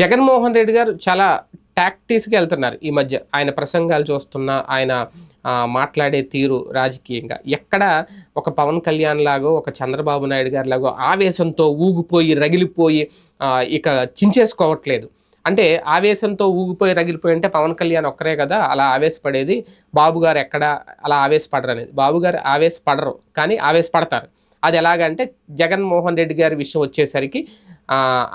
జగన్మోహన్ రెడ్డి గారు చాలా టాక్టీస్కి వెళ్తున్నారు ఈ మధ్య. ఆయన ప్రసంగాలు చూస్తున్నా ఆయన మాట్లాడే తీరు రాజకీయంగా. ఎక్కడ ఒక పవన్ కళ్యాణ్ లాగో ఒక చంద్రబాబు నాయుడు గారి లాగో ఆవేశంతో ఊగిపోయి రగిలిపోయి ఇక చించేసుకోవట్లేదు. అంటే ఆవేశంతో ఊగిపోయి రగిలిపోయి అంటే పవన్ కళ్యాణ్ ఒక్కరే కదా అలా ఆవేశపడేది. బాబు గారు ఎక్కడ అలా ఆవేశపడరు అనేది బాబు గారు ఆవేశపడరు కానీ ఆవేశపడతారు. అది ఎలాగంటే జగన్మోహన్ రెడ్డి గారి విషయం వచ్చేసరికి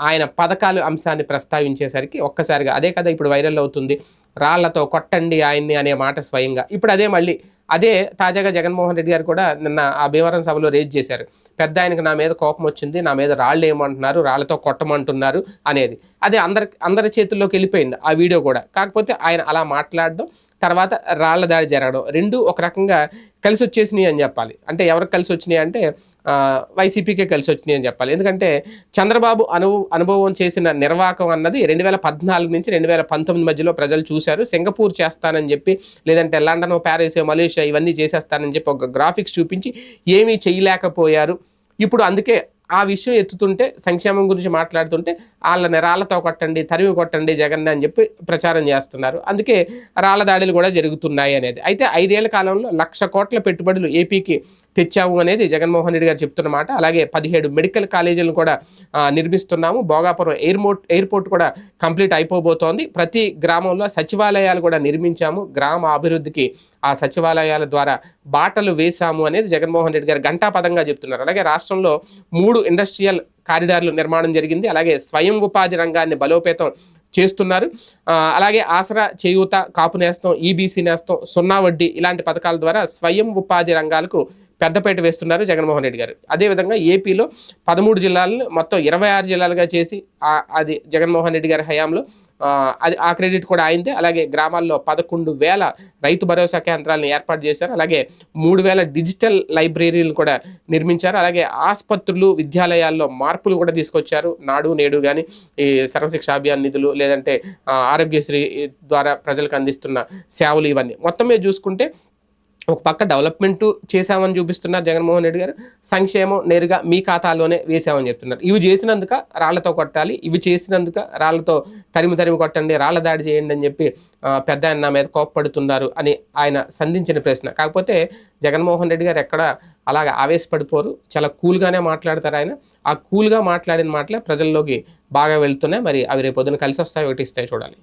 ఆయన పథకాలు అంశాన్ని ప్రస్తావించేసరికి ఒక్కసారిగా అదే కదా ఇప్పుడు వైరల్ అవుతుంది రాళ్ళతో కొట్టండి ఆయన్ని అనే మాట స్వయంగా. ఇప్పుడు అదే మళ్ళీ అదే తాజాగా జగన్మోహన్ రెడ్డి గారు కూడా నిన్న ఆ భీమవరం సభలో రేజ్ చేశారు. పెద్ద ఆయనకు నా మీద కోపం వచ్చింది నా మీద రాళ్ళు ఏమంటున్నారు రాళ్ళతో కొట్టమంటున్నారు అనేది. అదే అందరి అందరి చేతుల్లోకి వెళ్ళిపోయింది ఆ వీడియో కూడా. కాకపోతే ఆయన అలా మాట్లాడడం తర్వాత రాళ్ళ దాడి జరగడం రెండు ఒక రకంగా కలిసి వచ్చేసినాయి అని చెప్పాలి. అంటే ఎవరికి కలిసి వచ్చినాయి అంటే వైసీపీకే కలిసి వచ్చినాయి అని చెప్పాలి. ఎందుకంటే చంద్రబాబు అను అనుభవం చేసిన నిర్వాహకం అన్నది రెండు వేల పద్నాలుగు నుంచి రెండు వేల పంతొమ్మిది మధ్యలో ప్రజలు చూశారు. సింగపూర్ చేస్తానని చెప్పి లేదంటే లండన్ ప్యారిస్ మలేషియా ఇవన్నీ చేసేస్తానని చెప్పి ఒక గ్రాఫిక్స్ చూపించి ఏమీ చేయలేకపోయారు. ఇప్పుడు అందుకే ఆ విషయం ఎత్తుతుంటే సంక్షేమం గురించి మాట్లాడుతుంటే వాళ్ళని రాళ్ళతో కొట్టండి తరిమి కొట్టండి జగన్ అని చెప్పి ప్రచారం చేస్తున్నారు. అందుకే రాళ్ళ దాడులు కూడా జరుగుతున్నాయి అనేది. అయితే ఐదేళ్ళ కాలంలో లక్ష కోట్ల పెట్టుబడులు ఏపీకి తెచ్చాము అనేది జగన్మోహన్ రెడ్డి గారు చెప్తున్న మాట. అలాగే పదిహేడు మెడికల్ కాలేజీలను కూడా నిర్మిస్తున్నాము. భోగాపురం ఎయిర్పోర్ట్ ఎయిర్పోర్ట్ కూడా కంప్లీట్ అయిపోబోతోంది. ప్రతి గ్రామంలో సచివాలయాలు కూడా నిర్మించాము. గ్రామ అభివృద్ధికి ఆ సచివాలయాల ద్వారా బాటలు వేశాము అనేది జగన్మోహన్ రెడ్డి గారు ఘంటాపదంగా చెప్తున్నారు. అలాగే రాష్ట్రంలో మూడు ఇండస్ట్రియల్ కారిడార్లు నిర్మాణం జరిగింది. అలాగే స్వయం ఉపాధి రంగాన్ని బలోపేతం చేస్తున్నారు. అలాగే ఆసరా చేయూత కాపు నేస్తం ఈబీసీ నేస్తం సున్నా వడ్డీ ఇలాంటి పథకాల ద్వారా స్వయం ఉపాధి రంగాలకు పెద్దపేట వేస్తున్నారు జగన్మోహన్ రెడ్డి గారు. అదేవిధంగా ఏపీలో పదమూడు జిల్లాలను మొత్తం ఇరవై ఆరు జిల్లాలుగా చేసి అది జగన్మోహన్ రెడ్డి గారి హయాంలో అది ఆ క్రెడిట్ కూడా అయింది అలాగే గ్రామాల్లో పదకొండు వేల రైతు భరోసా కేంద్రాలను ఏర్పాటు చేశారు. అలాగే మూడు వేల డిజిటల్ లైబ్రరీలు కూడా నిర్మించారు. అలాగే ఆసుపత్రులు విద్యాలయాల్లో మార్పులు కూడా తీసుకొచ్చారు. నాడు నేడు కానీ ఈ సర్వశిక్ష అభియాన్ నిధులు లేదంటే ఆరోగ్యశ్రీ ద్వారా ప్రజలకు అందిస్తున్న సేవలు ఇవన్నీ. మొత్తం మీద చూసుకుంటే ఒక పక్క డెవలప్మెంట్ చేశామని చూపిస్తున్నారు జగన్మోహన్ రెడ్డి గారు సంక్షేమం నేరుగా మీ ఖాతాలోనే వేసామని చెప్తున్నారు. ఇవి చేసినందుక రాళ్ళతో కొట్టాలి ఇవి చేసినందుక రాళ్ళతో తరిమి తరిమి కొట్టండి రాళ్ళ దాడి చేయండి అని చెప్పి పెద్ద ఆయన నా మీద కోప్పడుతున్నారు అని ఆయన సంధించిన ప్రశ్న. కాకపోతే జగన్మోహన్ రెడ్డి గారు ఎక్కడ అలాగ ఆవేశపడిపోరు చాలా కూల్గానే మాట్లాడతారు ఆయన. ఆ కూల్గా మాట్లాడిన మాటలే ప్రజల్లోకి బాగా వెళ్తున్నాయి. మరి అవి రేపు పొద్దున కలిసి వస్తాయి ఒకటి ఇస్తాయి చూడాలి.